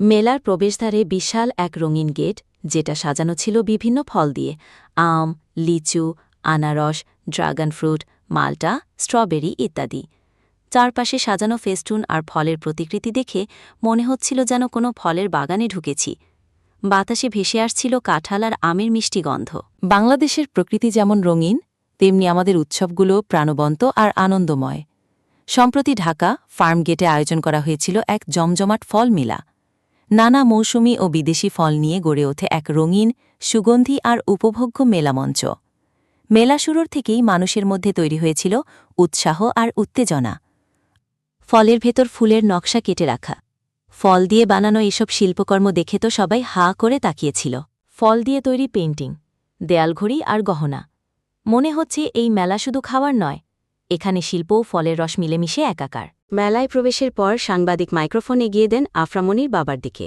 মেলার প্রবেশদ্বারে বিশাল এক রঙিন গেট, যেটা সাজানো ছিল বিভিন্ন ফল দিয়ে। আম, লিচু, আনারস, ড্রাগন ফ্রুট, মাল্টা, স্ট্রবেরি ইত্যাদি। চারপাশে সাজানো ফেস্টুন আর ফলের প্রতিকৃতি দেখে মনে হচ্ছিল যেন কোনো ফলের বাগানে ঢুকেছি। বাতাসে ভেসে আসছিল কাঁঠাল আর আমের মিষ্টি গন্ধ। বাংলাদেশের প্রকৃতি যেমন রঙিন, তেমনি আমাদের উৎসবগুলো প্রাণবন্ত আর আনন্দময়। সম্প্রতি ঢাকা ফার্মগেটে আয়োজন করা হয়েছিল এক জমজমাট ফল মেলা। নানা মৌসুমি ও বিদেশি ফল নিয়ে গড়ে ওঠে এক রঙিন, সুগন্ধি আর উপভোগ্য মেলামঞ্চ। মেলা শুরুর থেকেই মানুষের মধ্যে তৈরি হয়েছিল উৎসাহ আর উত্তেজনা। ফলের ভেতর ফুলের নকশা কেটে রাখা। ফল দিয়ে বানানো এসব শিল্পকর্ম দেখে তো সবাই হা করে তাকিয়েছিল। ফল দিয়ে তৈরি পেইন্টিং, দেয়ালঘড়ি আর গহনা। মনে হচ্ছে এই মেলা শুধু খাওয়ার নয় এখানে শিল্প ও ফলের রস মিলেমিশে একাকার। মেলায় প্রবেশের পর সাংবাদিক মাইক্রোফোন এগিয়ে দেন আফরামনির বাবার দিকে।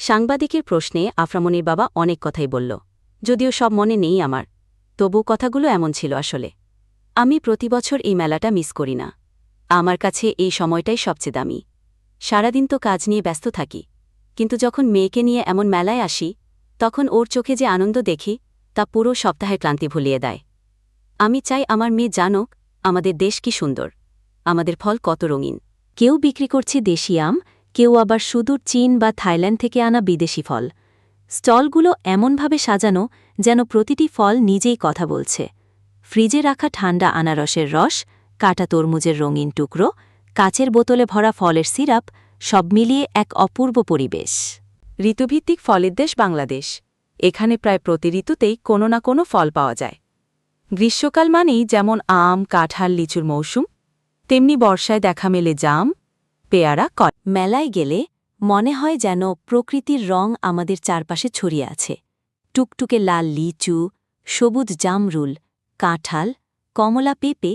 সাংবাদিকের প্রশ্নে আফরামনির বাবা অনেক কথাই বলল, যদিও সব মনে নেই আমার তবু কথাগুলো এমন ছিল আসলে। আমি প্রতি বছর এই মেলাটা মিস করি না। আমার কাছে এই সময়টাই সবচেয়ে দামি। সারাদিন তো কাজ নিয়ে ব্যস্ত থাকি, কিন্তু যখন মেয়েকে নিয়ে এমন মেলায় আসি, তখন ওর চোখে যে আনন্দ দেখি, তা পুরো সপ্তাহের ক্লান্তি ভুলিয়ে দেয়। আমি চাই আমার মেয়ে জানুক আমাদের দেশ কি সুন্দর, আমাদের ফল কত রঙিন। কেউ বিক্রি করছে দেশি আম, কেউ আবার সুদূর চীন বা থাইল্যান্ড থেকে আনা বিদেশি ফল। স্টলগুলো এমনভাবে সাজানো যেন প্রতিটি ফল নিজেই কথা বলছে। ফ্রিজে রাখা ঠান্ডা আনারসের রস, কাটা তরমুজের রঙিন টুকরো, কাচের বোতলে ভরা ফলের সিরাপ, সব মিলিয়ে এক অপূর্ব পরিবেশ। ঋতুভিত্তিক ফলের দেশ বাংলাদেশ। এখানে প্রায় প্রতি ঋতুতেই কোনো না কোনো ফল পাওয়া যায়। গ্রীষ্মকাল মানেই যেমন আম, কাঁঠাল, লিচুর মৌসুম, তেমনি বর্ষায় দেখা মেলে জাম, পেয়ারা কট মেলায় গেলে মনে হয় যেন প্রকৃতির রং আমাদের চারপাশে ছড়িয়ে আছে। টুকটুকে লাল লিচু, সবুজ জামরুল, কাঁঠাল, কমলা পেঁপে,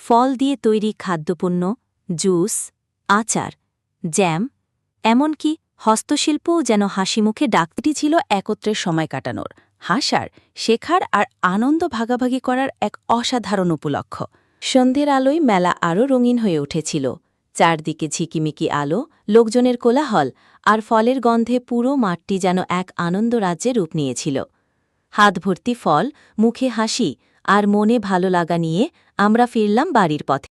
ফল দিয়ে তৈরি খাদ্যপণ্য, জুস, আচার, জ্যাম, এমনকি হস্তশিল্পও যেন হাসিমুখে ডাকটি ছিল একত্রের সময় কাটানোর। হাসার, শেখার আর আনন্দ ভাগাভাগি করার এক অসাধারণ উপলক্ষ। সন্ধ্যের আলোয় মেলা আরও রঙিন হয়ে উঠেছিল। চারদিকে ঝিকিমিকি আলো, লোকজনের কোলাহল আর ফলের গন্ধে পুরো মাঠটি যেন এক আনন্দ রাজ্যে রূপ নিয়েছিল। হাত ভর্তি ফল, মুখে হাসি আর মনে ভালো লাগা নিয়ে আমরা ফিরলাম বাড়ির পথে।